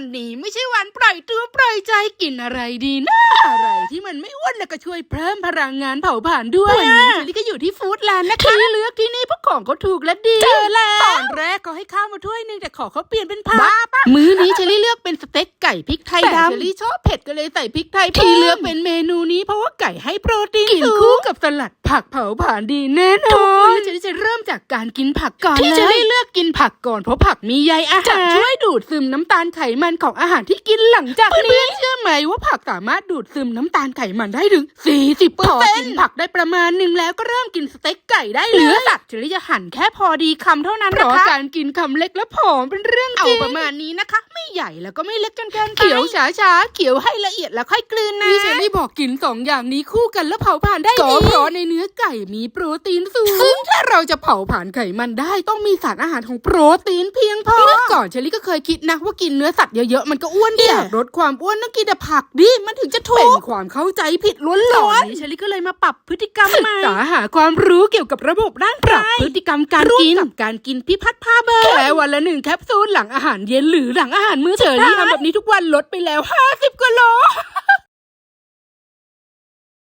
วันนี้ไม่ใช่วันปล่อยตัวปล่อยใจกินอะไรดีนะอะไรที่มันไม่อ้วนแล้วก็ช่วยเพิ่มพลังงานเผาผลาญด้วยวันนี้เชลิก็อยู่ที่ฟู้ดแลนด์นะคะที่เลือกที่นี่เพราะของเขาถูกและดีเจอแล้วตอนแรกก็ให้ข้าวมาถ้วยหนึงแต่ขอเขาเปลี่ยนเป็นผักบ้าปะมื้อนี้เชลิเลือกเป็นสเต็กไก่พริกไทยดำเชลิชอบเผ็ดก็เลยใส่พริกไทยที่เลือกเป็นเมนูนี้เพราะว่าไก่ให้โปรตีนกินคู่กับสลัด ผักเผาผลาญดีแน่นอนเชลิจะเริ่มจากการกินผักก่อนที่เชลิเลือกกินผักก่อนเพราะผักมีใยอาหารจะช่วยดูดซึมน้ำตาลไขมันของอาหารที่กินหลังจากนี้เชื่อไหมว่าผักสามารถดูดซึมน้ำตาลไขมันได้ถึง 40เปอร์เซ็นต์ผักได้ประมาณหนึ่งแล้วก็เริ่มกินสเต็กไก่ได้เลยเนื้อสัตว์เชลิจะหั่นแค่พอดีคำเท่านั้นนะคะเพราะการกินคำเล็กและผอมเป็นเรื่องจริงเอาประมาณนี้นะคะ ไม่ใหญ่แล้วก็ไม่เล็กจนเกินไปเขียวช้าๆเขียวให้ละเอียดแล้วค่อยกลืนนะนี่เชลิบอกกินสองอย่างนี้คู่กันแล้วเผาผลาญได้ดีก็เพราะในเนื้อไก่มีโปรตีนสูงซึ่งถ้าเราจะเผาผลาญไขมันได้ต้องมีสารอาหารของโปรตีนเพียงพอเมื่อก่อนเชลิก็เคยคิดนะว่ากินเนื้อสัตว์เยอะๆมันก็อ้วนดิอยากลดความอ้วนต้องกินแต่ผักดิมันถึงจะถูกเป็นความเข้าใจผิดล้วนๆตอนนี้เชลิก็เลยมาปรับพฤติกรรมใหม่ศึกษาหาความรู้เกี่ยวกับระบบร่างกายพฤติกรรมการกินกับการกินพิพัฒน์พาเบอร์แค่วันละหนึ่งแคปซูลหลังอาหารเย็นหรือหลังอาหารมื้อเช้าเชอรี่ทำแบบนี้ทุกวันลดไปแล้ว50กิโล